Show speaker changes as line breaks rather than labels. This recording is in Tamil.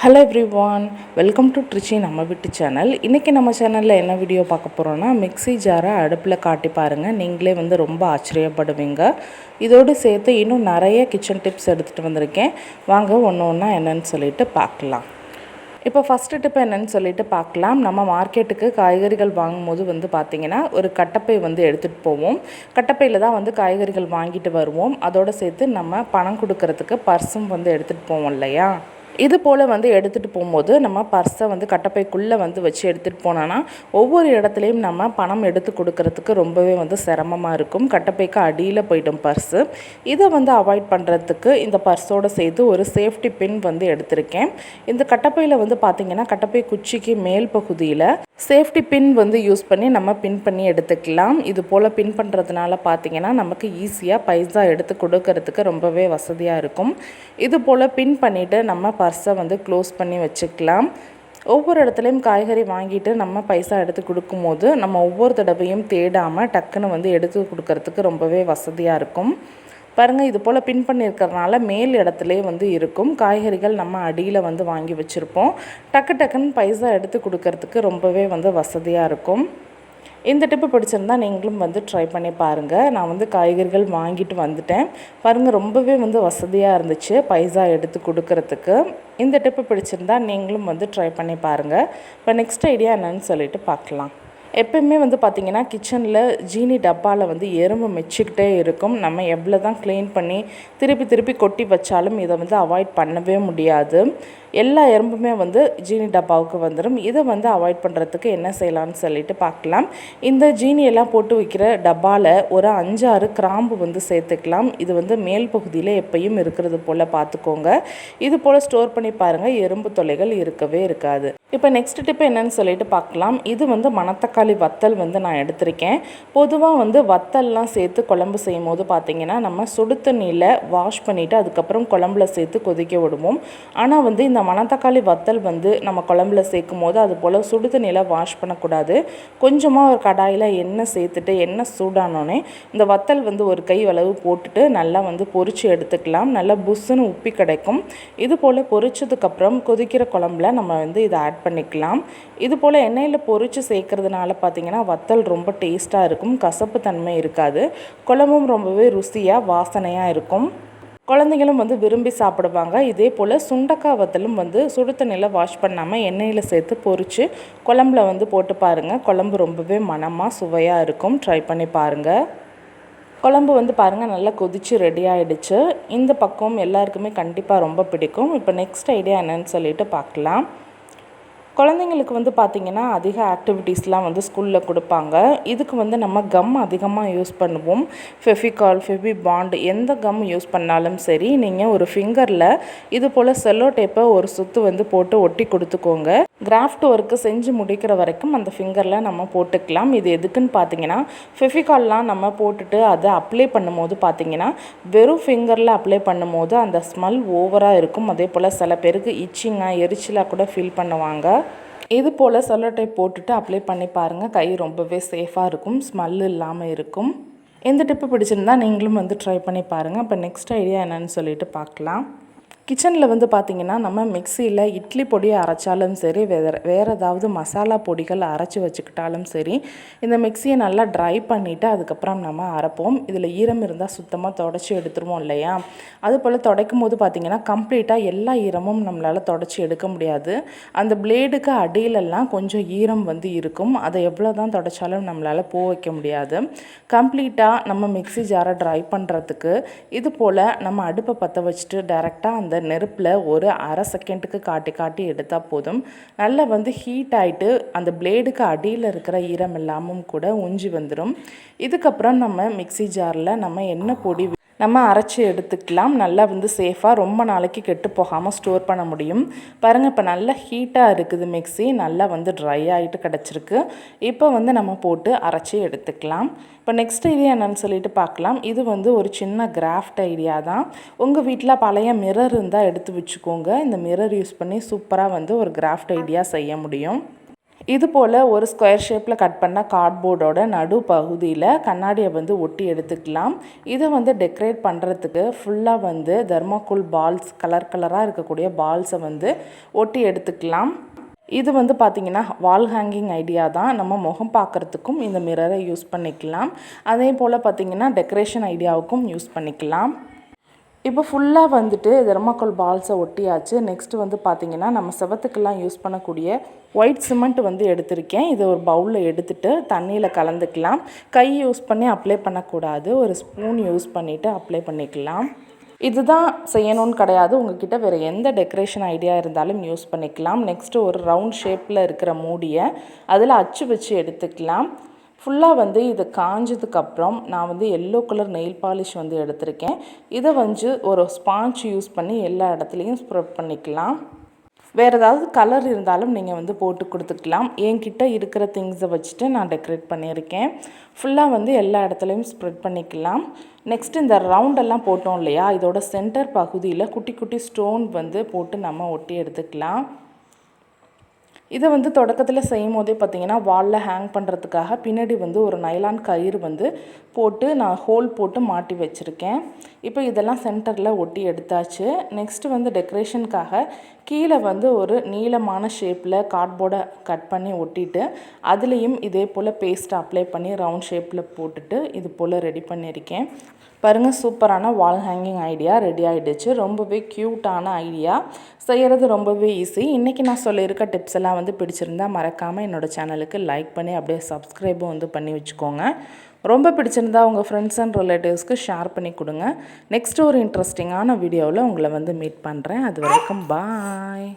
Hello everyone welcome to Trichy நம்ம வீட்டு சேனல் இன்றைக்கி நம்ம சேனலில் என்ன வீடியோ பார்க்க போகிறோன்னா மிக்ஸி ஜாரை அடுப்பில் காட்டி பாருங்கள் நீங்களே வந்து ரொம்ப ஆச்சரியப்படுவீங்க. இதோடு சேர்த்து இன்னும் நிறைய கிச்சன் டிப்ஸ் எடுத்துகிட்டு வந்திருக்கேன். வாங்க ஒன்று ஒன்றா என்னன்னு சொல்லிட்டு பார்க்கலாம். இப்போ ஃபஸ்ட்டு டிப் என்னன்னு சொல்லிட்டு பார்க்கலாம். நம்ம மார்க்கெட்டுக்கு காய்கறிகள் வாங்கும்போது வந்து பார்த்திங்கன்னா ஒரு கட்டப்பை வந்து எடுத்துகிட்டு போவோம். கட்டப்பையில் தான் வந்து காய்கறிகள் வாங்கிட்டு வருவோம். அதோடு சேர்த்து நம்ம பணம் கொடுக்கறதுக்கு பர்ஸும் வந்து எடுத்துகிட்டு போவோம் இல்லையா? இது போல் வந்து எடுத்துகிட்டு போகும்போது நம்ம பர்ஸை வந்து கட்டப்பைக்குள்ளே வந்து வச்சு எடுத்துகிட்டு போனோன்னா ஒவ்வொரு இடத்துலையும் நம்ம பணம் எடுத்து கொடுக்கறதுக்கு ரொம்பவே வந்து சிரமமாக இருக்கும். கட்டப்பைக்கு அடியில் போயிடும் பர்ஸு. இதை வந்து அவாய்ட் பண்ணுறதுக்கு இந்த பர்ஸோடு சேர்த்து ஒரு சேஃப்டி பின் வந்து எடுத்திருக்கேன். இந்த கட்டப்பையில் வந்து பார்த்திங்கன்னா கட்டப்பை குச்சிக்கு மேல் பகுதியில் சேஃப்டி பின் வந்து யூஸ் பண்ணி நம்ம பின் பண்ணி எடுத்துக்கலாம். இது போல் பின் பண்ணுறதுனால பார்த்திங்கன்னா நமக்கு ஈஸியாக பைசா எடுத்து கொடுக்கறதுக்கு ரொம்பவே வசதியாக இருக்கும். இது போல் பின் பண்ணிவிட்டு நம்ம பர்ஸை வந்து க்ளோஸ் பண்ணி வச்சுக்கலாம். ஒவ்வொரு இடத்துலையும் காய்கறி வாங்கிட்டு நம்ம பைசா எடுத்து கொடுக்கும்போது நம்ம ஒவ்வொரு தடவையும் தேடாமல் டக்குன்னு வந்து எடுத்து கொடுக்கறதுக்கு ரொம்பவே வசதியாக இருக்கும். பாருங்கள் இது போல் பின் பண்ணியிருக்கிறதுனால மேல் இடத்துலேயே வந்து இருக்கும். காய்கறிகள் நம்ம அடியில் வந்து வாங்கி வச்சுருப்போம். டக்கு டக்குன்னு பைசா எடுத்து கொடுக்கறதுக்கு ரொம்பவே வந்து வசதியாக இருக்கும். இந்த டிப்பு பிடிச்சிருந்தா நீங்களும் வந்து ட்ரை பண்ணி பாருங்கள் நான் வந்து காய்கறிகள் வாங்கிட்டு வந்துட்டேன். பாருங்கள் ரொம்பவே வந்து வசதியாக இருந்துச்சு பைசா எடுத்து கொடுக்கறதுக்கு. இந்த டிப்பு பிடிச்சிருந்தா நீங்களும் வந்து ட்ரை பண்ணி பாருங்கள் இப்போ நெக்ஸ்ட் ஐடியா என்னன்னு சொல்லிட்டு பார்க்கலாம் எப்பயுமே வந்து பார்த்திங்கன்னா கிச்சனில் ஜீனி டப்பாவில் வந்து எறும்பு மெச்சிக்கிட்டே இருக்கும். நம்ம எவ்வளோ தான் க்ளீன் பண்ணி திருப்பி திருப்பி கொட்டி வச்சாலும் இதை வந்து அவாய்ட் பண்ணவே முடியாது. எல்லா எறும்புமே வந்து ஜீனி டப்பாவுக்கு வந்துடும் இதை வந்து அவாய்ட் பண்ணுறதுக்கு என்ன செய்யலாம்னு சொல்லிட்டு பார்க்கலாம் இந்த ஜீனியெல்லாம் போட்டு வைக்கிற டப்பாவில் ஒரு அஞ்சாறு கிராம்பு வந்து சேர்த்துக்கலாம். இது வந்து மேல் பகுதியில் எப்பயும் இருக்கிறது போல் பார்த்துக்கோங்க இது போல் ஸ்டோர் பண்ணி பாருங்கள் எறும்பு தொலைகள் இருக்கவே இருக்காது. இப்போ நெக்ஸ்ட் டிப் என்னன்னு சொல்லிட்டு பார்க்கலாம் இது வந்து மணத்தக்காளி தக்காளி வத்தல் வந்து நான் எடுத்திருக்கேன். பொதுவாக வந்து வத்தல்லாம் சேர்த்து குழம்பு செய்யும் போது பார்த்திங்கன்னா நம்ம சுடு தண்ணியில் வாஷ் பண்ணிவிட்டு அதுக்கப்புறம் குழம்புல சேர்த்து கொதிக்க விடுவோம். ஆனால் வந்து இந்த மணத்தக்காளி வத்தல் வந்து நம்ம குழம்புல சேர்க்கும் போது அது போல் சுடு தண்ணியில் வாஷ் பண்ணக்கூடாது. கொஞ்சமாக ஒரு கடாயில் எண்ணெய் சேர்த்துட்டு எண்ணெய் சூடானோடனே இந்த வத்தல் வந்து ஒரு கை அளவு போட்டுட்டு நல்லா வந்து பொரித்து எடுத்துக்கலாம். நல்லா புஷ்ஷுன்னு உப்பி கிடைக்கும். இது போல் பொறிச்சதுக்கப்புறம் கொதிக்கிற குழம்புல நம்ம வந்து இதை ஆட் பண்ணிக்கலாம். இது போல் எண்ணெயில் பொரித்து சேர்க்கறதுனால பார்த்திங்கன்னா வத்தல் ரொம்ப டேஸ்ட்டாக இருக்கும் கசப்பு தன்மை இருக்காது குழம்பும் ரொம்பவே ருசியாக வாசனையாக இருக்கும். குழந்தைங்களும் வந்து விரும்பி சாப்பிடுவாங்க. இதே போல் சுண்டக்காய் வத்தலும் வந்து சுடு தண்ணியில் வாஷ் பண்ணாமல் எண்ணெயில் சேர்த்து பொறிச்சு குழம்புல வந்து போட்டு பாருங்கள் குழம்பு ரொம்பவே மணமாக சுவையாக இருக்கும். ட்ரை பண்ணி பாருங்கள் குழம்பு வந்து பாருங்கள் நல்லா கொதித்து ரெடி ஆகிடுச்சு இந்த பக்கம் எல்லாருக்குமே கண்டிப்பாக ரொம்ப பிடிக்கும். இப்போ நெக்ஸ்ட் ஐடியா என்னன்னு சொல்லிட்டு பார்க்கலாம் குழந்தைங்களுக்கு வந்து பார்த்திங்கன்னா அதிக ஆக்டிவிட்டீஸ்லாம் வந்து ஸ்கூலில் கொடுப்பாங்க. இதுக்கு வந்து நம்ம கம் அதிகமாக யூஸ் பண்ணுவோம். ஃபெஃபிகால் ஃபெபி பாண்ட் எந்த கம் யூஸ் பண்ணாலும் சரி நீங்கள் ஒரு ஃபிங்கரில் இது போல் செல்லோ டேப்பை ஒரு சுற்று வந்து போட்டு ஒட்டி கொடுத்துக்கோங்க. கிராஃப்ட் ஒர்க்கு செஞ்சு முடிக்கிற வரைக்கும் அந்த ஃபிங்கரில் நம்ம போட்டுக்கலாம். இது எதுக்குன்னு பார்த்தீங்கன்னா ஃபெஃபிகால்லாம் நம்ம போட்டுட்டு அதை அப்ளை பண்ணும்போது பார்த்தீங்கன்னா வெறும் ஃபிங்கரில் அப்ளை பண்ணும்போது அந்த ஸ்மெல் ஓவராக இருக்கும். அதே போல் சில பேருக்கு இச்சிங்காக எரிச்சலாக கூட ஃபீல் பண்ணுவாங்க. இது போல் செல்லோ டைப் போட்டுட்டு அப்ளை பண்ணி பாருங்கள் கை ரொம்பவே சேஃபாக இருக்கும். ஸ்மெல் இல்லாமல் இருக்கும். எந்த டிப்பு பிடிச்சிருந்தா நீங்களும் வந்து ட்ரை பண்ணி பாருங்கள் இப்போ நெக்ஸ்ட் ஐடியா என்னன்னு சொல்லிட்டு பார்க்கலாம் கிச்சனில் வந்து பார்த்திங்கன்னா நம்ம மிக்சியில் இட்லி பொடியை அரைச்சாலும் சரி வேறு வேறு ஏதாவது மசாலா பொடிகள் அரைச்சி வச்சுக்கிட்டாலும் சரி இந்த மிக்சியை நல்லா ட்ரை பண்ணிவிட்டு அதுக்கப்புறம் நம்ம அரைப்போம். இதில் ஈரம் இருந்தால் சுத்தமாக தொடச்சி எடுத்துருவோம் இல்லையா? அது போல் துடைக்கும் போது பார்த்திங்கன்னா கம்ப்ளீட்டாக எல்லா ஈரமும் நம்மளால் தொடச்சி எடுக்க முடியாது. அந்த பிளேடுக்கு அடியிலெல்லாம் கொஞ்சம் ஈரம் வந்து இருக்கும். அதை எவ்வளோ தான் தொடச்சாலும் நம்மளால் போ வைக்க முடியாது. கம்ப்ளீட்டாக நம்ம மிக்சி ஜாரை ட்ரை பண்ணுறதுக்கு இது போல் நம்ம அடுப்பை பற்ற வச்சுட்டு டேரெக்டாக அந்த நெருப்பில் ஒரு அரை செகண்டுக்கு காட்டி காட்டி எடுத்தால் போதும். நல்லா வந்து ஹீட் ஆகிட்டு அந்த பிளேடுக்கு அடியில் இருக்கிற ஈரம் எல்லாமும் கூட உஞ்சி வந்துடும் இதுக்கப்புறம் நம்ம மிக்சி ஜாரில் நம்ம என்ன பொடி நம்ம அரைச்சி எடுத்துக்கலாம். நல்லா வந்து சேஃபாக ரொம்ப நாளைக்கு கெட்டு போகாமல் ஸ்டோர் பண்ண முடியும். பாருங்கள் இப்போ நல்லா ஹீட்டாக இருக்குது மிக்ஸி நல்லா வந்து ட்ரை ஆகிட்டு கிடச்சிருக்கு. இப்போ வந்து நம்ம போட்டு அரைச்சி எடுத்துக்கலாம். இப்போ நெக்ஸ்ட் ஐடியா என்னென்னு சொல்லிட்டு பார்க்கலாம். இது வந்து ஒரு சின்ன கிராஃப்ட் ஐடியா தான். உங்கள் வீட்டில் பழைய மிரர் இருந்தால் எடுத்து வச்சுக்கோங்க. இந்த மிரர் யூஸ் பண்ணி சூப்பராக வந்து ஒரு கிராஃப்ட் ஐடியா செய்ய முடியும். இது போல் ஒரு ஸ்கொயர் ஷேப்பில் கட் பண்ண கார்ட்போர்டோட நடு பகுதியில் கண்ணாடியை வந்து ஒட்டி எடுத்துக்கலாம். இதை வந்து டெக்கரேட் பண்ணுறதுக்கு ஃபுல்லாக வந்து தர்மாக்கோல் பால்ஸ் கலர் கலராக இருக்கக்கூடிய பால்ஸை வந்து ஒட்டி எடுத்துக்கலாம். இது வந்து பார்த்திங்கன்னா வால் ஹேங்கிங் ஐடியா தான். நம்ம முகம் பார்க்குறதுக்கும் இந்த மிரரை யூஸ் பண்ணிக்கலாம். அதே போல் பார்த்திங்கன்னா டெக்கரேஷன் ஐடியாவுக்கும் யூஸ் பண்ணிக்கலாம். இப்போ ஃபுல்லாக வந்துட்டு தெர்மாக்கோல் பால்ஸை ஒட்டியாச்சு. நெக்ஸ்ட்டு வந்து பார்த்திங்கன்னா நம்ம செவத்துக்கெல்லாம் யூஸ் பண்ணக்கூடிய ஒயிட் சிமெண்ட் வந்து எடுத்திருக்கேன். இதை ஒரு பவுலில் எடுத்துகிட்டு தண்ணியில் கலந்துக்கலாம். கை யூஸ் பண்ணி அப்ளை பண்ணக்கூடாது. ஒரு ஸ்பூன் யூஸ் பண்ணிவிட்டு அப்ளை பண்ணிக்கலாம். இதுதான் செய்யணும்னு கிடையாது. உங்ககிட்ட வேறு எந்த டெக்கரேஷன் ஐடியா இருந்தாலும் யூஸ் பண்ணிக்கலாம். நெக்ஸ்ட்டு ஒரு ரவுண்ட் ஷேப்பில் இருக்கிற மூடியை அதில் அச்சு வச்சு எடுத்துக்கலாம். ஃபுல்லாக வந்து இது காஞ்சதுக்கப்புறம் நான் வந்து எல்லோ கலர் நெயில் பாலிஷ் வந்து எடுத்திருக்கேன். இதை வந்து ஒரு ஸ்பாஞ்ச் யூஸ் பண்ணி எல்லா இடத்துலையும் ஸ்ப்ரெட் பண்ணிக்கலாம். வேறு ஏதாவது கலர் இருந்தாலும் நீங்கள் வந்து போட்டு கொடுத்துக்கலாம். என்கிட்ட இருக்கிற திங்ஸை வச்சுட்டு நான் டெக்கரேட் பண்ணியிருக்கேன். ஃபுல்லாக வந்து எல்லா இடத்துலையும் ஸ்ப்ரெட் பண்ணிக்கலாம். நெக்ஸ்ட் இந்த ரவுண்டெல்லாம் போட்டோம் இல்லையா? இதோட சென்டர் பகுதியில் குட்டி குட்டி ஸ்டோன் வந்து போட்டு நம்ம ஒட்டி எடுத்துக்கலாம். இதை வந்து தொடக்கத்தில் செய்யும் போதே பார்த்திங்கன்னா வாலில் ஹேங் பண்ணுறதுக்காக பின்னாடி வந்து ஒரு நைலான் கயிறு வந்து போட்டு நான் ஹோல் போட்டு மாட்டி வச்சுருக்கேன். இப்போ இதெல்லாம் சென்டரில் ஒட்டி எடுத்தாச்சு. நெக்ஸ்ட்டு வந்து டெக்கரேஷனுக்காக கீழே வந்து ஒரு நீளமான ஷேப்பில் கார்ட்போர்டை கட் பண்ணி ஒட்டிட்டு அதுலேயும் இதே போல் பேஸ்ட் அப்ளை பண்ணி ரவுண்ட் ஷேப்பில் போட்டுட்டு இது போல் ரெடி பண்ணியிருக்கேன். பாருங்கள் சூப்பரான வால் ஹேங்கிங் ஐடியா ரெடி ஆகிடுச்சு ரொம்பவே க்யூட்டான ஐடியா செய்கிறது ரொம்பவே ஈஸி இன்றைக்கி நான் சொல்லியிருக்க டிப்ஸ் எல்லாம் வந்து பிடிச்சிருந்தா மறக்காமல் என்னோடய சேனலுக்கு லைக் பண்ணி அப்படியே சப்ஸ்கிரைபும் வந்து பண்ணி வச்சுக்கோங்க. ரொம்ப பிடிச்சிருந்தா உங்கள் ஃப்ரெண்ட்ஸ் அண்ட் ரிலேட்டிவ்ஸ்க்கு ஷேர் பண்ணி கொடுங்க. நெக்ஸ்ட் ஒரு இன்ட்ரெஸ்டிங்கான வீடியோவில் உங்களை வந்து மீட் பண்ணுறேன் அது வரைக்கும் பாய்